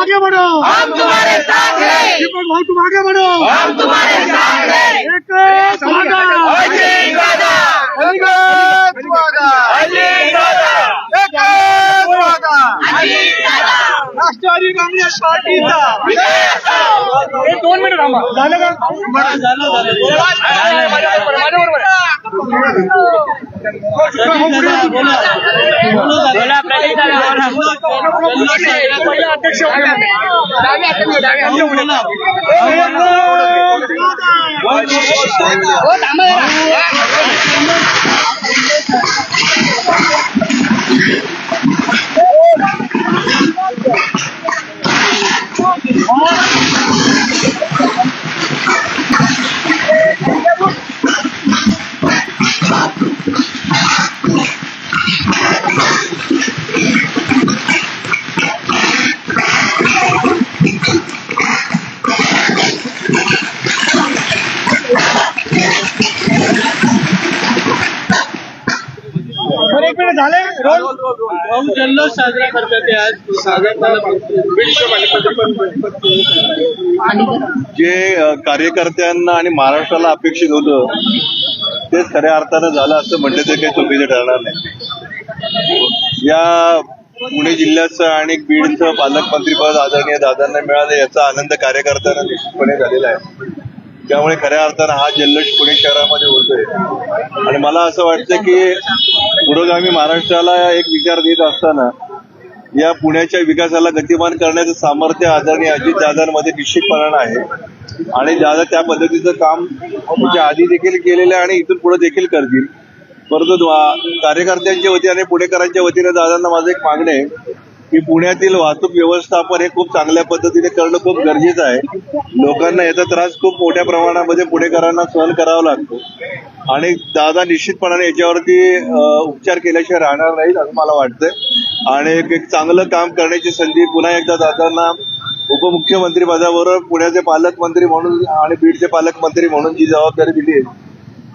आगे बढ़ो. हम तुम्हारे साथ हैं। दीपक भाऊ तुम आगे बढ़ो. हम तुम्हारे साथ हैं। एकच वादा अजित दादा। एकच वादा अजित दादा। एकच वादा अजित दादा। राष्ट्रवादी काँग्रेस पार्टीचा. एक दोन मिनिट थांबा. झालं का? झालं अध्यक्ष बरं, एक मिनिट झाले भाऊ जल्लोष साजरा करतात ते आज साजरा जे कार्यकर्त्यांना आणि महाराष्ट्राला अपेक्षित होतं तेच खऱ्या अर्थानं झालं असं म्हटलं तर काही चुकीचं ठरणार नाही. या पुणे जिल्ह्याचं आणि बीडचं पालकमंत्रीपद आदरणीय दादांना मिळालं याचा आनंद कार्यकर्त्यांना निश्चितपणे झालेला आहे. त्यामुळे खऱ्या अर्थानं हा जल्लोष पुणे शहरामध्ये होतोय. आणि मला असं वाटतं की पुरोगामी महाराष्ट्राला एक विचार देत असताना या पुण्याच्या विकासाला गतिमान करण्याचं सामर्थ्य आदरणीय अजितदादांमध्ये निश्चितपणानं आहे. आणि दादा त्या पद्धतीचं काम म्हणजे आधी देखील केलेलं आहे आणि इथून पुढे देखील करतील. परंतु कार्यकर्त्यांच्या वतीने आणि पुणेकरांच्या वतीने दादांना माझं एक मागणं आहे. की पुण्यातील वाहतूक व्यवस्थापन हे खूप चांगल्या पद्धतीने करणं खूप गरजेचं आहे. लोकांना याचा त्रास खूप मोठ्या प्रमाणामध्ये पुणेकरांना सहन करावा लागतो. आणि दादा निश्चितपणाने याच्यावरती उपचार केल्याशिवाय राहणार नाहीत असं मला वाटतंय. आणि एक एक चांगलं काम करण्याची संधी पुन्हा एकदा दादांना उपमुख्यमंत्री पदाबरोबर पुण्याचे पालकमंत्री म्हणून आणि बीडचे पालकमंत्री म्हणून जी जबाबदारी दिली आहे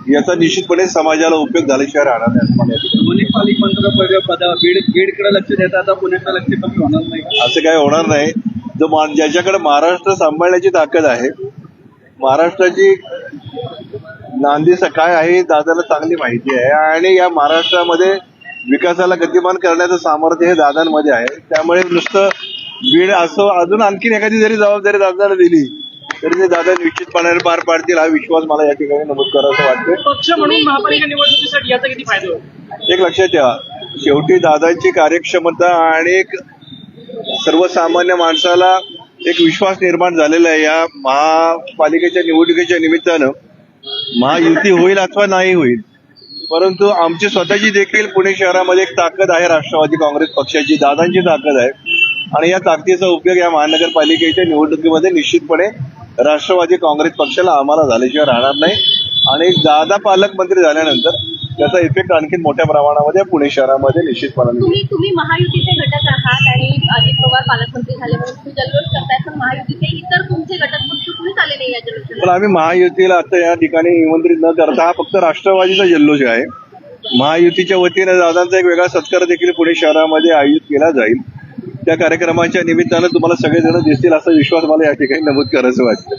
याचा निश्चितपणे समाजाला उपयोग झाल्याशिवाय राहणार नाही. दोन्ही बीड बीडकडे लक्ष देतात आता पुण्याकडे लक्ष कमी होणार नाही. असं काय होणार नाही. जो मा- ज्याच्याकडे महाराष्ट्र सांभाळण्याची ताकद आहे महाराष्ट्राची नांदी स- काय आहे दादाला चांगली माहिती आहे. आणि या महाराष्ट्रामध्ये विकासाला गतिमान करण्याचं सामर्थ्य हे दादांमध्ये आहे. त्यामुळे नुसतं बीड असं अजून आणखीन एखादी जरी जबाबदारी दादाला दिली तरी ते दादा निश्चितपणाने पार पाडतील हा विश्वास मला या ठिकाणी नमूद करावा वाटतोय. पक्ष म्हणून महापालिका निवडणुकीसाठी याचा किती फायदा होईल? एक लक्षात ठेवा शेवटी दादांची कार्यक्षमता आणि एक सर्वसामान्य माणसाला एक विश्वास निर्माण झालेला आहे. या महापालिकेच्या निवडणुकीच्या निमित्तानं महायुती होईल अथवा नाही होईल परंतु आमची स्वतःची देखील पुणे शहरामध्ये एक ताकद आहे राष्ट्रवादी काँग्रेस पक्षाची दादांची ताकद आहे. आणि या ताकदीचा उपयोग या महानगरपालिकेच्या निवडणुकीमध्ये निश्चितपणे राष्ट्रवादी काँग्रेस पक्षाला आम्हाला झाल्याशिवाय राहणार नाही. आणि दादा पालकमंत्री झाल्यानंतर त्याचा इफेक्ट आणखी मोठ्या प्रमाणामध्ये पुणे शहरामध्ये निश्चितपणाने होईल. तुम्ही तुम्ही महायुतीचे घटक आहात आणि अजित पवार पालकमंत्री झाले म्हणून तुम्ही जल्लोष करताय. पण महायुतीचे इतर तुमचे घटक पक्ष कुणीच आले नाही या पण जल्लोषाला आम्ही महायुतीला आता या ठिकाणी निमंत्रित न करता हा फक्त राष्ट्रवादीचा जल्लोष आहे. महायुतीच्या वतीने दादांचा एक वेगळा सत्कार देखील पुणे शहरामध्ये आयोजित केला जाईल. त्या कार्यक्रमाच्या निमित्तानं तुम्हाला सगळेजण दिसतील असा विश्वास मला या ठिकाणी नमूद करायचं वाटतं.